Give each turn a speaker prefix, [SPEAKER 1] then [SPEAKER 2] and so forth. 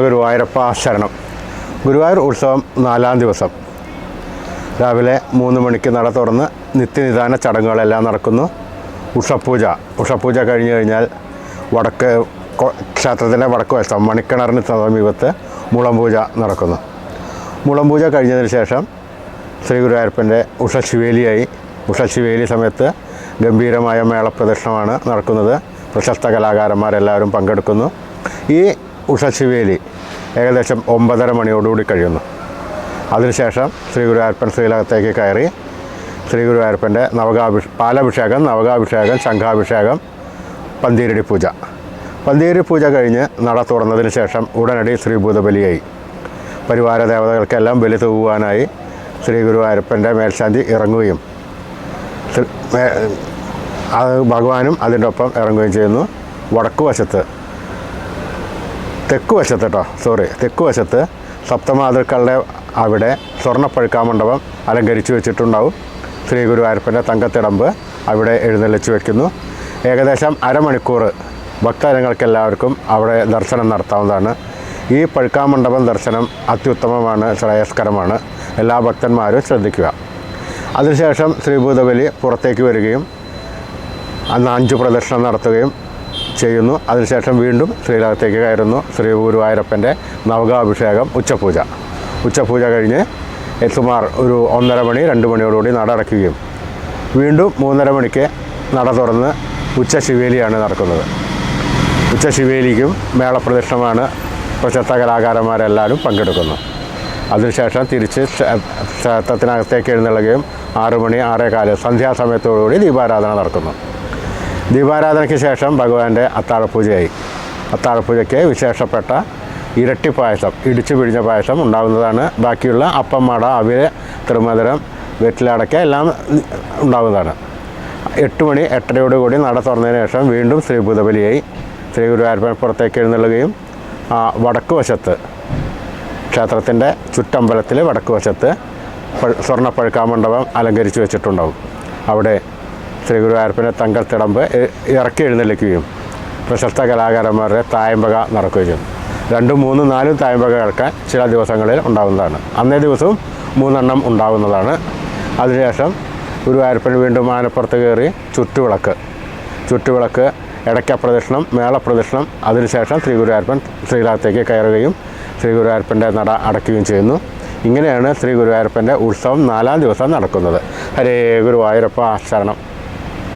[SPEAKER 1] ഗുരുവായൂരപ്പ ശരണം. ഗുരുവായൂർ ഉത്സവം നാലാം ദിവസം. രാവിലെ മൂന്ന് മണിക്ക് നട തുറന്ന് നിത്യനിദാന ചടങ്ങുകളെല്ലാം നടക്കുന്നു. ഉഷപൂജ. ഉഷപൂജ കഴിഞ്ഞു കഴിഞ്ഞാൽ വടക്ക് ക്ഷേത്രത്തിന്റെ വടക്ക് വശം മണിക്കിണറിന് സമീപത്ത് മുളംപൂജ നടക്കുന്നു. മുളംപൂജ കഴിഞ്ഞതിന് ശേഷം ശ്രീ ഗുരുവായൂരപ്പന്റെ ഉഷശിവേലിയായി ഉഷശിവേലി ഉഷ ശിവേലി സമയത്ത് ഗംഭീരമായ മേളപ്രദക്ഷിണമാണ് നടക്കുന്നത്. പ്രശസ്ത കലാകാരന്മാരെല്ലാവരും പങ്കെടുക്കുന്നു. ഈ ഉഷ ശിവേലി ഏകദേശം ഒമ്പതര മണിയോടുകൂടി കഴിയുന്നു. അതിനുശേഷം ശ്രീ ഗുരുവായൂരപ്പൻ ശ്രീലകത്തേക്ക് കയറി ശ്രീ ഗുരുവായൂരപ്പന്റെ നവകാഭിഷ പാലഭിഷേകം നവകാഭിഷേകം ശംഖാഭിഷേകം പന്തീരടി പൂജ. പന്തീരടി പൂജ കഴിഞ്ഞ് നട തുറന്നതിന് ശേഷം ഉടനടി ശ്രീ ഭൂതബലിയായി. പരിവാര ദേവതകൾക്കെല്ലാം ബലി തൂവാനായി ശ്രീ ഗുരുവായൂരപ്പന്റെ മേൽശാന്തി ഇറങ്ങുകയും അത് ഭഗവാനും അതിന്റെ ഒപ്പം ഇറങ്ങുകയും ചെയ്യുന്നു. വടക്കു വശത്ത് തെക്ക് വശത്ത് കേട്ടോ സോറി തെക്ക് വശത്ത് സപ്തമാതൃക്കളുടെ അവിടെ സ്വർണപ്പഴുക്കാമണ്ഡപം അലങ്കരിച്ചു വെച്ചിട്ടുണ്ടാവും. ശ്രീ ഗുരുവായൂരപ്പന്റെ തങ്കത്തിടമ്പ് അവിടെ എഴുന്നള്ളിച്ച് വയ്ക്കുന്നു ഏകദേശം അരമണിക്കൂർ ഭക്തജനങ്ങൾക്കെല്ലാവർക്കും അവിടെ ദർശനം നടത്താവുന്നതാണ്. ഈ പഴുക്കാമണ്ഡപം ദർശനം അത്യുത്തമമാണ് ശ്രേയസ്കരമാണ്. എല്ലാ ഭക്തന്മാരും ശ്രദ്ധിക്കുക. അതിനുശേഷം ശ്രീഭൂതബലി പുറത്തേക്ക് വരികയും അന്ന് അഞ്ച് പ്രദക്ഷിണം നടത്തുകയും ചെയ്യുന്നു. അതിനുശേഷം വീണ്ടും ശ്രീലകത്തേക്ക് കയറുന്നു. ശ്രീ ഗുരുവായൂരപ്പന്റെ നവകാഭിഷേകം ഉച്ചപൂജ. ഉച്ചപൂജ കഴിഞ്ഞ് സുമാർ ഒരു ഒന്നര മണി രണ്ട് മണിയോടുകൂടി നട അടയ്ക്കുകയും. വീണ്ടും മൂന്നര മണിക്ക് നട തുറന്ന് ഉച്ച ശിവേലിയാണ് നടക്കുന്നത്. ഉച്ച ശിവേലിക്കും മേളപ്രദക്ഷിണമാണ് പ്രശസ്ത കലാകാരന്മാരെല്ലാവരും പങ്കെടുക്കുന്നു അതിനുശേഷം തിരിച്ച് ക്ഷേ- ക്ഷേത്രത്തിനകത്തേക്ക് എഴുന്നള്ളുകയും ആറു മണി ആറേകാൽ സന്ധ്യാസമയത്തോടുകൂടി ദീപാരാധന നടക്കുന്നു. ദീപാരാധനയ്ക്ക് ശേഷം ഭഗവാന്റെ അത്താഴപൂജയായി. അത്താഴപൂജയ്ക്ക് വിശേഷപ്പെട്ട ഇരട്ടി പായസം ഇടിച്ചു പിഴിഞ്ഞ പായസം ഉണ്ടാകുന്നതാണ് ബാക്കിയുള്ള അപ്പം മട അവിൽ തിരുമധുരം വെറ്റിലടക്ക എല്ലാം ഉണ്ടാകുന്നതാണ് എട്ട് മണി എട്ടരയോട് കൂടി നട തുറന്നതിന് ശേഷം വീണ്ടും ശ്രീ ബുധബലിയായി ശ്രീ ഗുരുവായൂരപ്പൻ പുറത്തേക്ക് എഴുന്നള്ളുകയും വടക്ക് വശത്ത് ക്ഷേത്രത്തിന്റെ ചുറ്റമ്പലത്തിൽ വടക്ക് വശത്ത് സ്വർണപ്പഴുക്കാമണ്ഡപം അലങ്കരിച്ച് വെച്ചിട്ടുണ്ടാവും. അവിടെ ശ്രീ തങ്കത്തിടമ്പ് ഇ- ഇറക്കി എഴുന്നള്ളിക്കുകയും പ്രശസ്ത കലാകാരന്മാരുടെ തായമ്പക നടക്കുകയും രണ്ടും മൂന്നും നാലും തായമ്പക കേൾക്കാൻ ചില ദിവസങ്ങളിൽ ഉണ്ടാകുന്നതാണ് അന്നേ ദിവസവും മൂന്നെണ്ണം ഉണ്ടാകുന്നതാണ് അതിനുശേഷം ഗുരുവായൂരപ്പൻ വീണ്ടും ആനപ്പുറത്ത് കയറി ചുറ്റുവിളക്ക് ചുറ്റുവിളക്ക് ഇടയ്ക്ക പ്രദക്ഷിണം മേളപ്രദക്ഷിണം അതിനുശേഷം ശ്രീ ഗുരുവായൂരപ്പൻ ശ്രീലകത്തേക്ക് കയറുകയും ശ്രീ ഗുരുവായൂരപ്പന്റെ നട അടയ്ക്കുകയും ചെയ്യുന്നു. ഇങ്ങനെയാണ് ശ്രീ ഗുരുവായൂരപ്പന്റെ ഉത്സവം നാലാം ദിവസം നടക്കുന്നത്. ഹരേ ഗുരുവായൂരപ്പ ശരണം